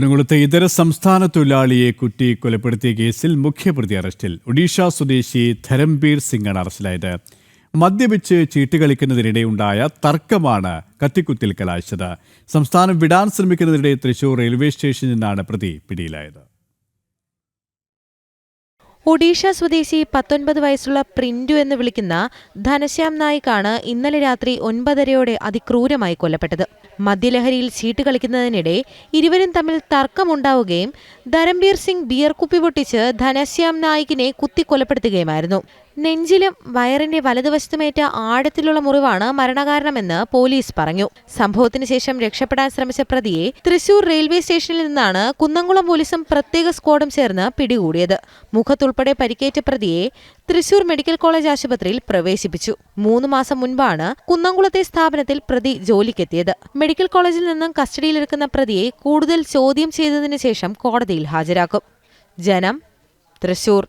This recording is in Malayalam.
കുന്നംകുളത്തെ ഇതര സംസ്ഥാന തൊഴിലാളിയെ കുറ്റി കൊലപ്പെടുത്തിയ കേസിൽ മുഖ്യപ്രതി അറസ്റ്റിൽ ഒഡീഷ സ്വദേശി ധരംബീർ സിംഗാണ് അറസ്റ്റിലായത്. മദ്യപിച്ച് ചീട്ട് കളിക്കുന്നതിനിടെ ഉണ്ടായ തർക്കമാണ് കത്തിക്കുത്തിൽ കലാശിച്ചത്. സംസ്ഥാനം വിടാൻ ശ്രമിക്കുന്നതിനിടെ തൃശൂർ റെയിൽവേ സ്റ്റേഷനിൽ നിന്നാണ് പ്രതി പിടിയിലായത്. ഒഡീഷ സ്വദേശി പത്തൊൻപത് വയസ്സുള്ള പ്രിന്റു എന്ന് വിളിക്കുന്ന ധനശ്യാം നായിക്കാണ് ഇന്നലെ രാത്രി ഒൻപതരയോടെ അതിക്രൂരമായി കൊല്ലപ്പെട്ടത്. മദ്യലഹരിയിൽ ചീട്ട് കളിക്കുന്നതിനിടെ ഇരുവരും തമ്മിൽ തർക്കമുണ്ടാവുകയും ധരംബീർ സിംഗ് ബിയർ കുപ്പി പൊട്ടിച്ച് ധനശ്യാം നായിക്കിനെ കുത്തി കൊലപ്പെടുത്തുകയുമായിരുന്നു നെഞ്ചിലും വയറിന്റെ വലതുവശത്തുമേറ്റ ആഴത്തിലുള്ള മുറിവാണ് മരണകാരണമെന്ന് പോലീസ് പറഞ്ഞു. സംഭവത്തിന് ശേഷം രക്ഷപ്പെടാൻ ശ്രമിച്ച പ്രതിയെ തൃശൂർ റെയിൽവേ സ്റ്റേഷനിൽ നിന്നാണ് കുന്നംകുളം പോലീസും പ്രത്യേക സ്ക്വാഡും ചേർന്ന് പിടികൂടിയത്. മുഖത്തുൾപ്പെടെ പരിക്കേറ്റ പ്രതിയെ തൃശൂർ മെഡിക്കൽ കോളേജ് ആശുപത്രിയിൽ പ്രവേശിപ്പിച്ചു. മൂന്ന് മാസം മുൻപാണ് കുന്നംകുളത്തെ സ്ഥാപനത്തിൽ പ്രതി ജോലിക്കെത്തിയത്. മെഡിക്കൽ കോളേജിൽ നിന്നും കസ്റ്റഡിയിലെടുക്കുന്ന പ്രതിയെ കൂടുതൽ ചോദ്യം ചെയ്തതിനു ശേഷം കോടതിയിൽ ഹാജരാക്കും. ജനം തൃശൂർ.